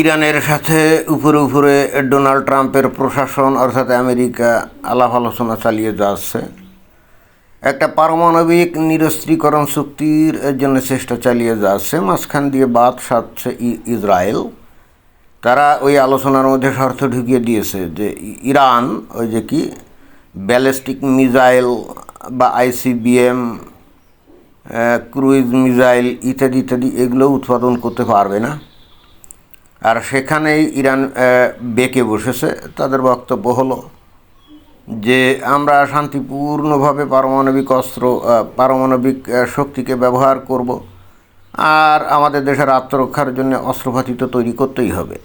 ইরানের সাথে উপরে উপরে ডোনাল্ড ট্রাম্পের প্রশাসন, অর্থাৎ আমেরিকা, আলাপ আলোচনা চালিয়ে যাচ্ছে। একটা পারমাণবিক নিরস্ত্রীকরণ চুক্তির জন্য চেষ্টা চালিয়ে যাচ্ছে। মাঝখান দিয়ে বাদ সাধছে ইসরায়েল। তারা ওই আলোচনার মধ্যে শর্ত ঢুকিয়ে দিয়েছে যে ইরান, ওই যে কি, ব্যালিস্টিক মিসাইল বা আইসিবিএম ক্রুইজ মিসাইল ইত্যাদি ইত্যাদি এগুলো উৎপাদন করতে পারবে না। আর সেখানেই ইরান বেঁকে বসেছে। তাদের বক্তব্য হলো যে, আমরা শান্তিপূর্ণভাবে পারমাণবিক অস্ত্র পারমাণবিক শক্তিকে ব্যবহার করব আর আমাদের দেশের আত্মরক্ষার জন্য অস্ত্রপাতি তো তৈরি করতেই হবে।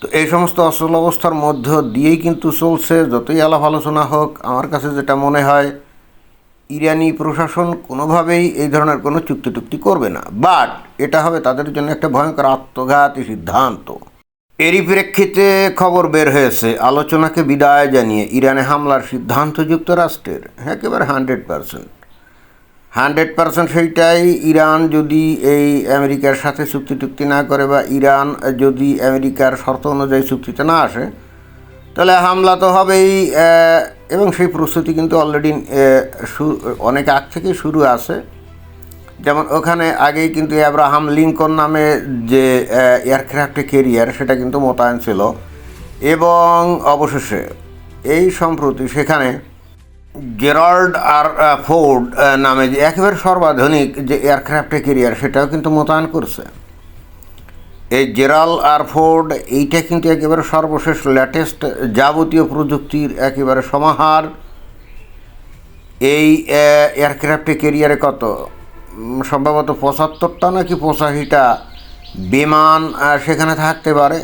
তো এই সমস্ত অসল অবস্থার মধ্য দিয়েই কিন্তু চলছে। যতই আলাপ আলোচনা হোক, আমার কাছে যেটা মনে হয়, ইরানি প্রশাসন কোনোভাবেই এই ধরনের কোনো চুক্তি টুক্তি করবে না। বাট এটা হবে তাদের জন্য একটা ভয়ঙ্কর আত্মঘাতী সিদ্ধান্ত। এরই প্রেক্ষিতে খবর বের হয়েছে, আলোচনাকে বিদায় জানিয়ে ইরানে হামলার সিদ্ধান্ত যুক্তরাষ্ট্রের, একেবারে হান্ড্রেড পারসেন্ট। হান্ড্রেড পারসেন্ট সেইটাই ইরান যদি এই আমেরিকার সাথে চুক্তি টুক্তি না করে বা ইরান যদি আমেরিকার শর্ত অনুযায়ী চুক্তিতে না আসে, তাহলে হামলা তো হবেই এবং সেই প্রস্তুতি কিন্তু অলরেডি অনেক আগ থেকে শুরু আছে। যেমন ওখানে আগেই কিন্তু অ্যাব্রাহাম লিঙ্কন নামে যে এয়ারক্রাফট কেরিয়ার সেটা কিন্তু মোতায়েন ছিল। এবং অবশেষে এই সম্প্রতি সেখানে জেরাল্ড আর ফোর্ড নামে যে একেবারে সর্বাধুনিক যে এয়ারক্রাফট কেরিয়ার সেটাও কিন্তু মোতায়েন করছে। এই জেরাল আর ফোর্ড এইটা কিন্তু একেবারে সর্বশেষ লেটেস্ট যাবতীয় প্রযুক্তির একেবারে সমাহার। এই এয়ারক্রাফট কেরিয়ারে কত? সম্ভবত পঁচাত্তরটা নাকি পঁচাশিটা বিমান সেখানে থাকতে পারে।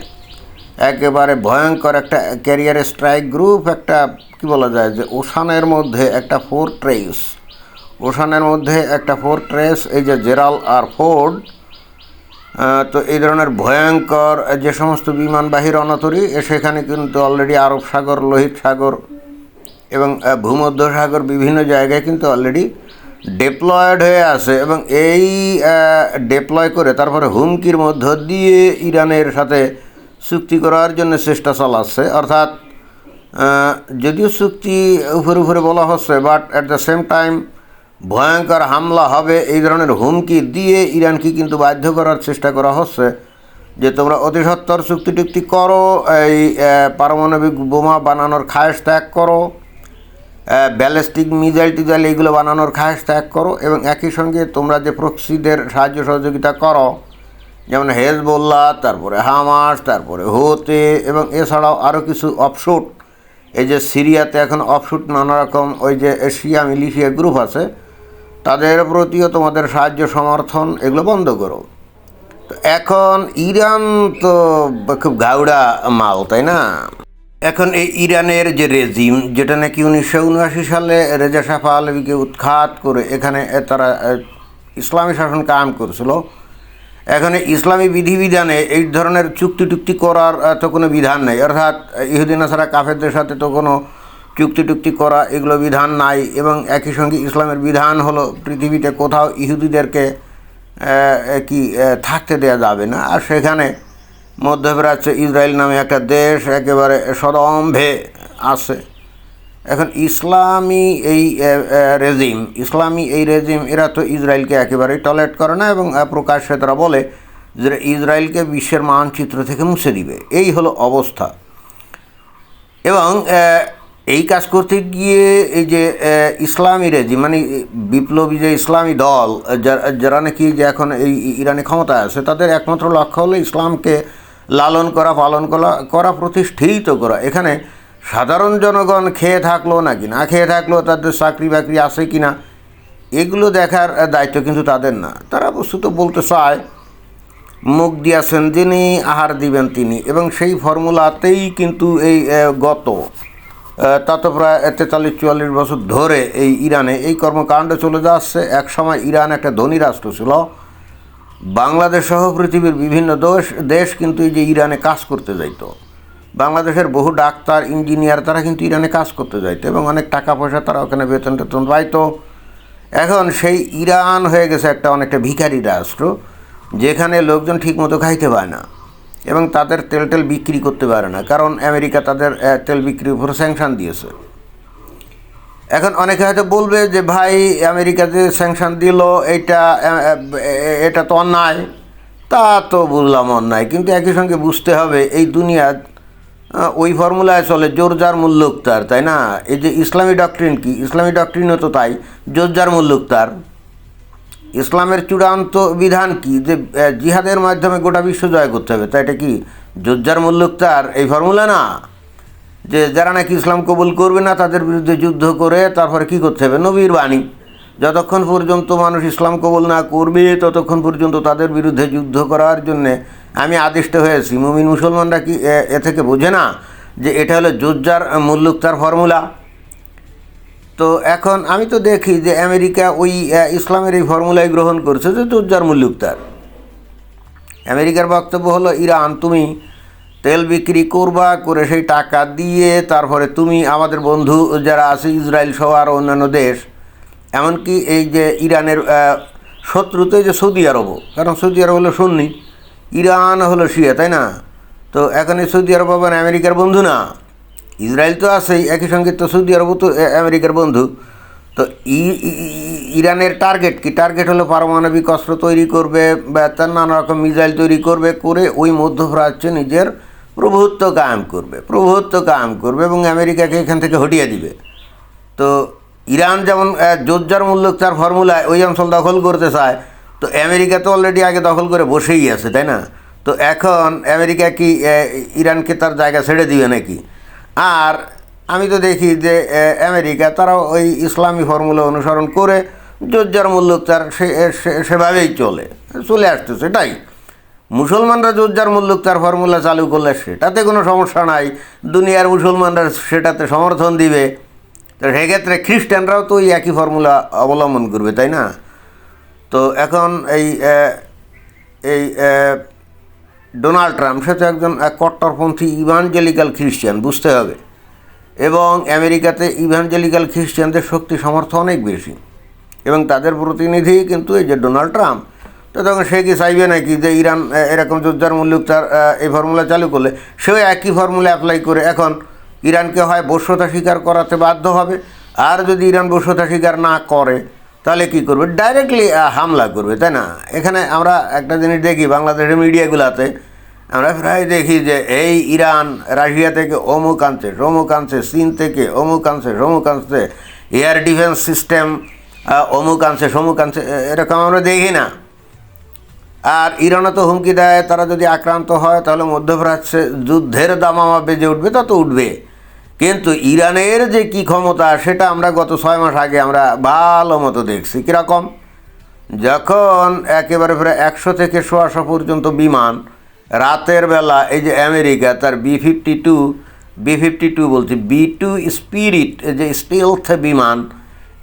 একেবারে ভয়ঙ্কর একটা ক্যারিয়ার স্ট্রাইক গ্রুপ, একটা, কি বলা যায়, যে ওশানের মধ্যে একটা ফোর ট্রেস ওশানের মধ্যে একটা ফোর ট্রেস এই যে জেরাল আর ফোর্ড তো এই ধরনের ভয়ঙ্কর যে সমস্ত বিমানবাহী রণতরী সেখানে কিন্তু অলরেডি আরব সাগর, লোহিত সাগর এবং ভূমধ্য সাগর বিভিন্ন জায়গায় কিন্তু অলরেডি ডেপ্লয়েড হয়ে আছে এবং এই ডেপ্লয় করে তারপরে হুমকির মধ্য দিয়ে ইরানের সাথে চুক্তি করার জন্য চেষ্টা চালাচ্ছে। অর্থাৎ যদিও চুক্তি উপরে উপরে বলা হচ্ছে but at the same time ভয়ঙ্কর হামলা হবে, এই ধরনের হুমকি দিয়ে ইরানকে কিন্তু বাধ্য করার চেষ্টা করা হচ্ছে যে তোমরা অতি সত্তর চুক্তি টুক্তি করো, এই পারমাণবিক বোমা বানানোর খায়েশ ত্যাগ করো। ব্যালিস্টিক মিজাইল টিজাইল এইগুলো বানানোর খায়েশ ত্যাগ করো এবং একই সঙ্গে তোমরা যে প্রক্সিদের সাহায্য সহযোগিতা করো, যেমন হেজবোল্লা তারপরে হামাস তারপরে হোতে এবং এছাড়াও আরও কিছু অফশুট এই যে সিরিয়াতে এখন অফশুট নানা রকম ওই যে এশিয়া মিলিশিয়া গ্রুপ আছে, তাদের প্রতিও তোমাদের সাহায্য সমর্থন, এগুলো বন্ধ করো। তো এখন ইরান তো খুব গাউড়া মাল, তাই না? এখন এই ইরানের যে রেজিম, যেটা নাকি উনিশশো উনআশি সালে রেজা শাহ পাহলভিকে উৎখাত করে এখানে তারা ইসলামী শাসন কায়েম করেছিল। এখানে ইসলামী বিধিবিধানে এই ধরনের চুক্তি টুক্তি করার তো কোনো বিধান নেই। অর্থাৎ ইহুদিন ছাড়া কাফেরদের সাথে তো কোনো চুক্তি টুক্তি করা এগুলো বিধান নাই এবং একই সঙ্গে ইসলামের বিধান হলো পৃথিবীতে কোথাও ইহুদিদেরকে কি থাকতে দেওয়া যাবে না। আর সেখানে মধ্যপ্রাচ্যে ইসরায়েল নামে একটা দেশ একেবারে সদম্ভে আছে। এখন ইসলামী এই রেজিম, ইসলামী এই রেজিম, এরা তো ইসরায়েলকে একেবারেই টলেট করে না এবং প্রকাশ্যে তারা বলে যে ইসরায়েলকে বিশ্বের মানচিত্র থেকে মুছে দিবে। এই হলো অবস্থা। এবং এই কাজ করতে গিয়ে এই যে ইসলামী রেজিম মানে বিপ্লবী যে ইসলামী দল, যারা নাকি যে এখন এই ইরানে ক্ষমতা আছে, তাদের একমাত্র লক্ষ্য হলো ইসলামকে লালন করা, পালন করা করা প্রতিষ্ঠিত করা। এখানে সাধারণ জনগণ খেয়ে থাকল নাকি? না খেয়ে থাকল, তাদের চাকরি বাকরি আছে কি না এগুলো দেখার দায়িত্ব কিন্তু তাদের না। তারা বস্তুত বলতে চায়, মুখ দিয়াছেন যিনি আহার দিবেন তিনি। এবং সেই ফর্মুলাতেই কিন্তু এই গত তা তো প্রায় তেতাল্লিশ, চুয়াল্লিশ বছর ধরে এই ইরানে এই কর্মকাণ্ড চলে যাচ্ছে। এক সময় ইরান একটা ধনী রাষ্ট্র ছিল। বাংলাদেশ সহ পৃথিবীর বিভিন্ন দেশ দেশ কিন্তু এই যে ইরানে কাজ করতে যাইতো। বাংলাদেশের বহু ডাক্তার, ইঞ্জিনিয়ার তারা কিন্তু ইরানে কাজ করতে যাইতো এবং অনেক টাকা পয়সা তারা ওখানে বেতন টেতন পাইতো। এখন সেই ইরান হয়ে গেছে একটা অনেকটা ভিখারি রাষ্ট্র, যেখানে লোকজন ঠিকমতো খাইতে পায় না এবং তাদের তেল টেল বিক্রি করতে পারে না। কারণ আমেরিকা তাদের তেল বিক্রির উপর স্যাংশন দিয়েছে। এখন অনেকে হয়তো বলবে যে ভাই আমেরিকাতে স্যাংশন দিল এটা এটা তো অন্যায়। তা তো বুঝলাম অন্যায় কিন্তু একই সঙ্গে বুঝতে হবে এই দুনিয়ার আহ, ওই ফর্মুলায় চলে জোর যার তার তাই না? এই যে ইসলামী ডক্ট্রিন কি? ইসলামী ডক্ট্রিনও তো তাই জোর যার তার। ইসলামের চূড়ান্ত বিধান কি? যে জিহাদের মাধ্যমে গোটা বিশ্ব জয় করতে হবে তাই এটা কি? যোদ্ধার মূল্যক তার এই ফর্মুলা না? যে যারা নাকি ইসলাম কবুল করবে না, তাদের বিরুদ্ধে যুদ্ধ করে তারপরে কি করতে হবে? নবীর বাণী। যতক্ষণ পর্যন্ত মানুষ ইসলাম কবুল না করবে, ততক্ষণ পর্যন্ত তাদের বিরুদ্ধে যুদ্ধ করার জন্যে আমি আদিষ্ট হয়েছি। মুমিন মুসলমানরা কি এ- থেকে বোঝে না যে এটা হলো যোজ্জার মূল্যক তার ফর্মুলা? তো এখন আমি তো দেখি যে আমেরিকা ওই ইসলামের এই ফর্মুলাই গ্রহণ করছে যে যোজ্জার মূল্যক তার। আমেরিকার বক্তব্য হলো, ইরান, তুমি তেল বিক্রি করবা করে সেই টাকা দিয়ে তারপরে তুমি আমাদের বন্ধু যারা আছে ইসরায়েল সহ আরও অন্যান্য দেশ এমনকি এই যে ইরানের আহ, শত্রু তো এই যে সৌদি আরবও কারণ সৌদি আরব হলো সুন্নি ইরান হলো শিয়া তাই না? তো এখন এই সৌদি আরব আবার আমেরিকার বন্ধু না। ইসরায়েল তো আছেই একই সঙ্গে তো সৌদি আরবও তো আমেরিকার বন্ধু। তো ইরানের টার্গেট কি? টার্গেট হলো পারমাণবিক অস্ত্র তৈরি করবে বা তার নানা রকম মিসাইল তৈরি করবে করে ওই মধ্যপ্রাচ্যে নিজের প্রভুত্ব কায়েম করবে, প্রভুত্ব কায়েম করবে এবং আমেরিকাকে এখান থেকে হটিয়ে দিবে। তো ইরান যেমন যোজ্জার মূল্যক তার ফর্মুলায় ওই অঞ্চল দখল করতে চায়, তো আমেরিকা তো অলরেডি আগে দখল করে বসেই আছে, তাই না? তো এখন আমেরিকা কি ইরানকে তার জায়গা ছেড়ে দিবে নাকি? আর আমি তো দেখি যে আমেরিকা তারাও ওই ইসলামী ফর্মুলা অনুসরণ করে যোজ্জার মূল্যক তার সেভাবেই চলে চলে আসতেছে সেটাই মুসলমানরা যোজ্জার মূল্যক তার ফর্মুলা চালু করলে সেটাতে কোনো সমস্যা নাই। দুনিয়ার মুসলমানরা সেটাতে সমর্থন দিবে। তো সেক্ষেত্রে খ্রিস্টানরাও তো ওই একই ফর্মুলা অবলম্বন করবে, তাই না? তো এখন এই এই ডোনাল্ড ট্রাম্প, সে তো একজন কট্টরপন্থী ইভাঞ্জেলিক্যাল খ্রিস্টান, বুঝতে হবে। এবং আমেরিকাতে ইভাঞ্জেলিক্যাল খ্রিস্টানদের শক্তি, সামর্থ্য অনেক বেশি। এবং তাদের প্রতিনিধি কিন্তু এই যে ডোনাল্ড ট্রাম্প। তো তখন সে কি চাইবে নাকি যে ইরান এরকম যোদ্ধার মূল্য তার এই ফর্মুলা চালু করলে? সেও একই ফর্মুলা অ্যাপ্লাই করে এখন ইরানকে হয় বশ্যতা স্বীকার করাতে বাধ্য হবে, আর যদি ইরান বশ্যতা স্বীকার না করে, তাহলে কি করবে? ডাইরেক্টলি হামলা করবে, তাই না? এখানে আমরা একটা জিনিস দেখি বাংলাদেশের মিডিয়াগুলোতে, আমরা প্রায় দেখি যে এই ইরান, রাশিয়া থেকে অমুক আনছে সমুক আনছে, চীন থেকে অমুক আনছে সমুক আনছে, এয়ার ডিফেন্স সিস্টেম অমুক আনছে, সমুক আনছে এরকম আমরা দেখি না। আর ইরানও তো হুমকি দেয়, তারা যদি আক্রান্ত হয়, তাহলে মধ্যপ্রাচ্যে যুদ্ধের দামামা বেজে উঠবে তত উঠবে। কিন্তু ইরানের যে কি ক্ষমতা, সেটা আমরা গত ছয় মাস আগে আমরা ভালো মতো দেখছি। কীরকম? যখন একেবারে প্রায় একশো থেকে সোয়াশো পর্যন্ত বিমান, রাতের বেলা, এই যে আমেরিকা, তার B fifty two B fifty two বলছি বি টু স্পিরিট যে স্টিলথ বিমান,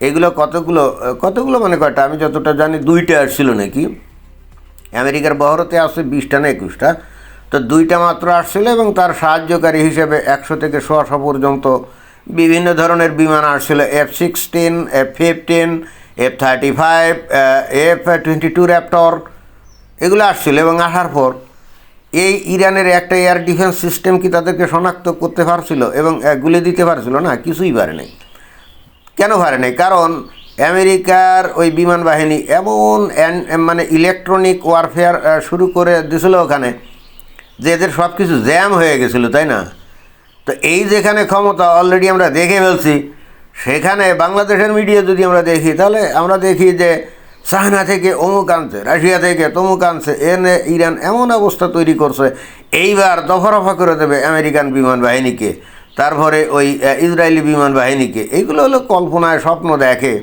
এগুলো কতগুলো কতগুলো মানে কয়টা? আমি যতটা জানি, দুইটা আসছিল নাকি। আমেরিকার বহরতে আসছে বিশটা না একুশটা। তো দুইটা মাত্র আসছিল এবং তার সাহায্যকারী হিসেবে একশো থেকে ছশো পর্যন্ত বিভিন্ন ধরনের বিমান আসছিল। F sixteen, F fifteen, F thirty five F twenty two raptor, এগুলো আসছিল এবং আসার পর এই ইরানের একটা এয়ার ডিফেন্স সিস্টেম কি তাদেরকে শনাক্ত করতে পারছিল এবং গুলি দিতে পারছিল না? কিছুই পারে নাই। কেন পারে নাই? কারণ আমেরিকার ওই বিমান বাহিনী এমন মানে ইলেকট্রনিক ওয়ারফেয়ার শুরু করে দিছিল ওখানে, যে এদের সব কিছু জ্যাম হয়ে গেছিল, তাই না? তো এই যেখানে ক্ষমতা অলরেডি আমরা দেখে ফেলছি, সেখানে বাংলাদেশের মিডিয়া যদি আমরা দেখি, তাহলে আমরা দেখি যে চায়না থেকে অমুক আনছে, রাশিয়া থেকে তমুক আনছে, এনে ইরান এমন অবস্থা তৈরি করছে, এইবার দফা রফা করে দেবে আমেরিকান বিমান বাহিনীকে, তারপরে ওই ইসরায়েলি বিমান বাহিনীকে। এইগুলো হলো কল্পনায় স্বপ্ন দেখে।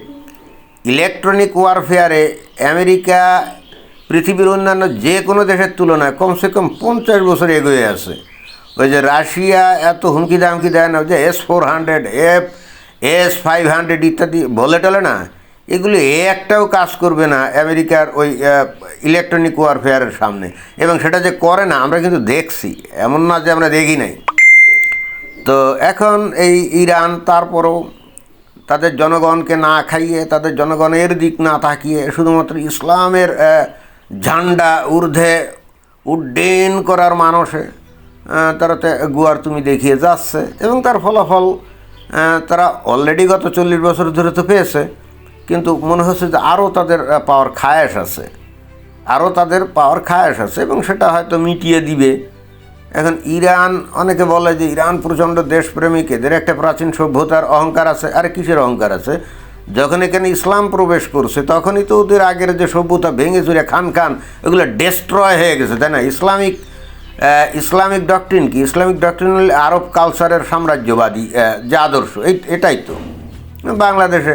ইলেকট্রনিক ওয়ারফেয়ারে আমেরিকা, পৃথিবীর অন্যান্য যে কোনো দেশের তুলনায় কমসে কম পঞ্চাশ বছর এগিয়ে আছে। ওই যে রাশিয়া এত হুমকি দামকি দেয় না যে S four hundred F S five hundred ইত্যাদি বলে টলে না, এগুলো একটাও কাজ করবে না আমেরিকার ওই ইলেকট্রনিক ওয়ারফেয়ারের সামনে। এবং সেটা যে করে না, আমরা কিন্তু দেখছি, এমন না যে আমরা দেখি নাই। তো এখন এই ইরান, তারপরও তাদের জনগণকে না খাইয়ে তাদের জনগণের দিক না তাকিয়ে শুধুমাত্র ইসলামের ঝান্ডা ঊর্ধ্বে উড্ডয়ন করার আহ, তারা গুয়ার তুমি দেখিয়ে যাচ্ছে। এবং তার ফলাফল তারা অলরেডি গত চল্লিশ বছর ধরে তো পেয়েছে কিন্তু মনে হচ্ছে যে আরও তাদের পাওয়ার খায়াস আছে। আরও তাদের পাওয়ার খায়াস আছে এবং সেটা হয়তো মিটিয়ে দিবে। এখন ইরান, অনেকে বলে যে ইরান প্রচণ্ড দেশপ্রেমিক, এদের একটা প্রাচীন সভ্যতার অহংকার আছে। আরে কিসের অহংকার আছে? যখন এখানে ইসলাম প্রবেশ করছে, তখনই তো ওদের আগের যে সভ্যতা ভেঙে চুরে খান খান, এগুলো ডেস্ট্রয় হয়ে গেছে, তাই না? ইসলামিক ইসলামিক ডক্ট্রিন কি? ইসলামিক ডক্ট্রিন হল আরব কালচারের সাম্রাজ্যবাদী যে আদর্শ। এই, এটাই তো। বাংলাদেশে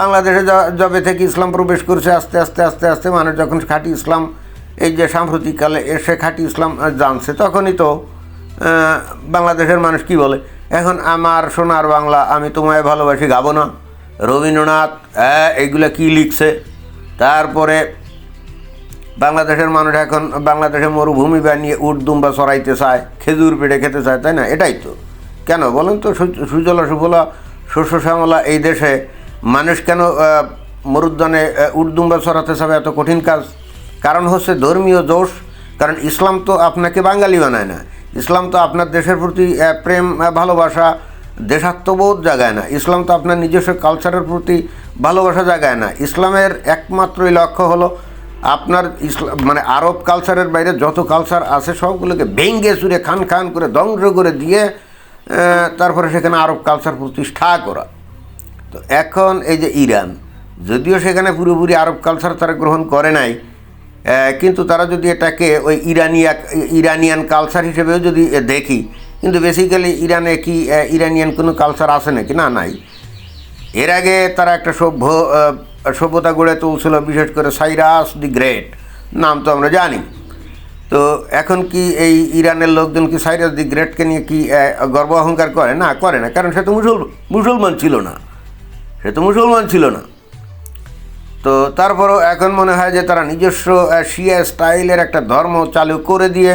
বাংলাদেশে যবে থেকে ইসলাম প্রবেশ করছে, আস্তে আস্তে আস্তে আস্তে মানুষ যখন খাঁটি ইসলাম এই যে সাম্প্রতিককালে এসে খাঁটি ইসলাম জানছে তখনই তো বাংলাদেশের মানুষ কি বলে? এখন আমার সোনার বাংলা আমি তোমায় ভালোবাসি গাবো না। রবীন্দ্রনাথ হ্যাঁ এইগুলো কী লিখছে? তারপরে বাংলাদেশের মানুষ এখন বাংলাদেশে মরুভূমি বানিয়ে উট দুম্বা সরাইতে চায় খেজুর পেড়ে খেতে চায় তাই না? এটাই তো। কেন বলেন তো সুজলা সুফলা শস্য শ্যামলা এই দেশে মানুষ কেন মরুদ্যানে আহ, উট দুম্বা সরাতে চাবে? এত কঠিন কাজ। কারণ হচ্ছে ধর্মীয় দোষ কারণ ইসলাম তো আপনাকে বাঙালি বানায় না। ইসলাম তো আপনার দেশের প্রতি প্রেম ভালোবাসা দেশাত্মবোধ জাগায় না। ইসলাম তো আপনার নিজস্ব কালচারের প্রতি ভালোবাসা জাগায় না। ইসলামের একমাত্রই লক্ষ্য হলো আপনার ইসলাম মানে আরব কালচারের বাইরে যত কালচার আছে, সবগুলোকে ভেঙ্গে চুরে খান খান করে ধ্বংস করে দিয়ে তারপরে সেখানে আরব কালচার প্রতিষ্ঠা করা। তো এখন এই যে ইরান, যদিও সেখানে পুরোপুরি আরব কালচার তারা গ্রহণ করে নাই কিন্তু তারা যদি এটাকে ওই ইরানিয়া, ইরানিয়ান কালচার হিসেবেও যদি দেখি, কিন্তু বেসিক্যালি ইরানে কি ইরানিয়ান কোনো কালচার আছে নাকি? না, নাই। এর আগে তারা একটা সভ্য সভ্যতা গড়ে তুলছিল, বিশেষ করে সাইরাস দি গ্রেট, নাম তো আমরা জানি। তো এখন কি এই ইরানের লোকজন কি সাইরাস দি গ্রেটকে নিয়ে কি গর্ব অহংকার করে? না করে না, কারণ সে তো মুসল, মুসলমান ছিল না। সে তো মুসলমান ছিল না। তো তারপরও এখন মনে হয় যে তারা নিজস্ব শিয়া স্টাইলের একটা ধর্ম চালু করে দিয়ে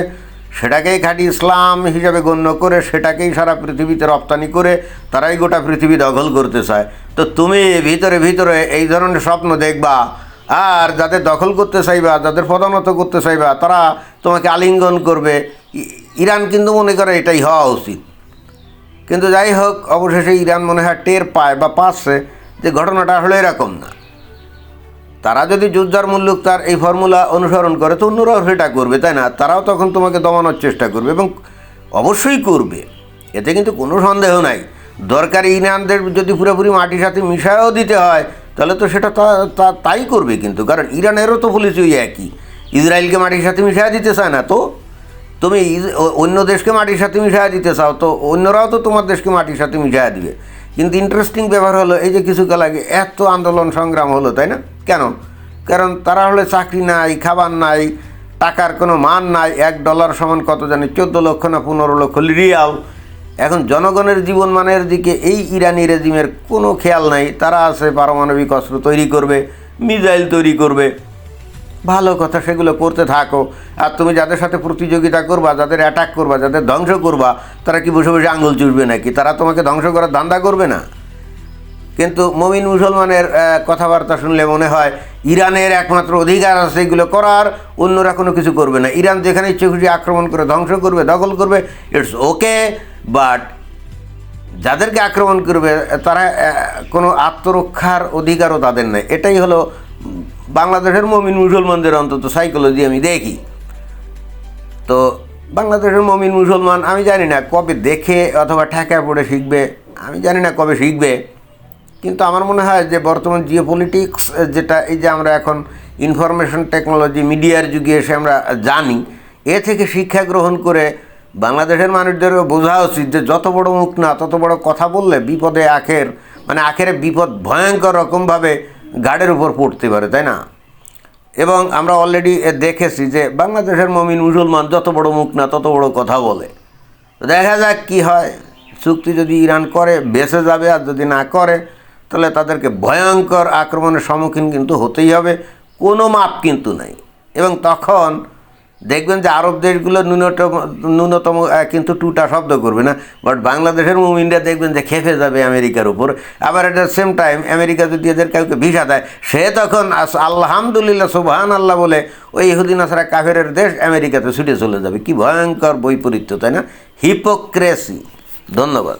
সেটাকেই খাঁটি ইসলাম হিসাবে গণ্য করে, সেটাকেই সারা পৃথিবীতে রপ্তানি করে তারাই গোটা পৃথিবী দখল করতে চায়। তো তুমি ভিতরে ভিতরে এই ধরনের স্বপ্ন দেখবা, আর যাদের দখল করতে চাইবা, যাদের পদানত করতে চাইবা, তারা তোমাকে আলিঙ্গন করবে। ইরান কিন্তু মনে করে এটাই হওয়া উচিত। কিন্তু যাই হোক, অবশেষে ইরান মনে হয় টের পায় বা পাচ্ছে যে ঘটনাটা আসলে এরকম না। তারা যদি যুদ্ধার মুল্লুক তার এই ফর্মুলা অনুসরণ করে, তো অন্যরাও সেটা করবে, তাই না? তারাও তখন তোমাকে দমানোর চেষ্টা করবে এবং অবশ্যই করবে। এতে কিন্তু কোনো সন্দেহ নাই। দরকার ইরানদের যদি পুরোপুরি মাটির সাথে মিশায়ও দিতে হয়, তাহলে তো সেটা তা- তাই করবে কিন্তু। কারণ ইরানেরও তো পলিসি ওই একই। ইসরায়েলকে মাটির সাথে মিশায় দিতে চায় না, তো? তুমি অন্য দেশকে মাটির সাথে মিশায় দিতে চাও, তো অন্যরাও তো তোমার দেশকে মাটির সাথে মিশায় দিবে। কিন্তু ইন্টারেস্টিং ব্যাপার হলো, এই যে কিছুকাল আগে এত আন্দোলন সংগ্রাম হলো, তাই না? কেন? কারণ তারা হলে চাকরি নাই, খাবার নাই, টাকার কোনো মান নাই, এক ডলার সমান কত জানি, চোদ্দ লক্ষ না পনেরো লক্ষ রিয়াল এখন জনগণের জীবনমানের দিকে এই ইরানি রেজিমের কোনো খেয়াল নাই, তারা আছে পারমাণবিক অস্ত্র তৈরি করবে মিজাইল তৈরি করবে। ভালো কথা সেগুলো করতে থাকো। আর তুমি যাদের সাথে প্রতিযোগিতা করবা, যাদের অ্যাটাক করবা, যাদের ধ্বংস করবা, তারা কি বসে বসে আঙুল চুষবে নাকি? তারা তোমাকে ধ্বংস করার ধান্দা করবে না। কিন্তু মমিন মুসলমানের কথাবার্তা শুনলে মনে হয় ইরানের একমাত্র অধিকার আছে এগুলো করার, অন্যরা কোনো কিছু করবে না। ইরান যেখানে ইচ্ছে খুশি আক্রমণ করে ধ্বংস করবে, দখল করবে ইটস ওকে বাট যাদেরকে আক্রমণ করবে, তারা কোনো আত্মরক্ষার অধিকারও তাদের নেই। এটাই হলো বাংলাদেশের মমিন মুসলমানদের অন্তত সাইকোলজি আমি দেখি। তো বাংলাদেশের মমিন মুসলমান, আমি জানি না কবে দেখে অথবা ঠেকা পড়ে শিখবে, আমি জানি না কবে শিখবে। কিন্তু আমার মনে হয় যে বর্তমান জিও পলিটিক্স যেটা এই যে আমরা এখন ইনফরমেশন টেকনোলজি মিডিয়ার যুগে এসে আমরা জানি, এ থেকে শিক্ষা গ্রহণ করে বাংলাদেশের মানুষদেরও বোঝা উচিত যে যত বড় মুখ না, তত বড় কথা বললে বিপদে আখের মানে আখেরে বিপদ ভয়ঙ্কর রকমভাবে গার্ডের উপর পড়তে পারে, তাই না? এবং আমরা অলরেডি দেখেছি যে বাংলাদেশের মমিন মুসলমান যত বড় মুখ না তত বড় কথা বলে। দেখা যাক কি হয়। চুক্তি যদি ইরান করে, বেঁচে যাবে আর যদি না করে, তাহলে তাদেরকে ভয়ঙ্কর আক্রমণের সম্মুখীন কিন্তু হতেই হবে। কোনো মাপ কিন্তু নাই। এবং তখন দেখবেন যে আরব দেশগুলো ন্যূনতম ন্যূনতম কিন্তু টুটা শব্দ করবে না। বাট বাংলাদেশের মুমিনরা দেখবেন যে খেপে যাবে আমেরিকার উপর। আবার এটা সেম টাইম আমেরিকা যদি এদের কাউকে ভিসা দেয়, সে তখন আলহামদুলিল্লাহ সুবহান আল্লাহ বলে, ওই ইহুদিন আসারা কাফের দেশ আমেরিকাতে ছুটে চলে যাবে। কি ভয়ঙ্কর বৈপরীত্য, তাই না? হিপোক্রেসি ধন্যবাদ।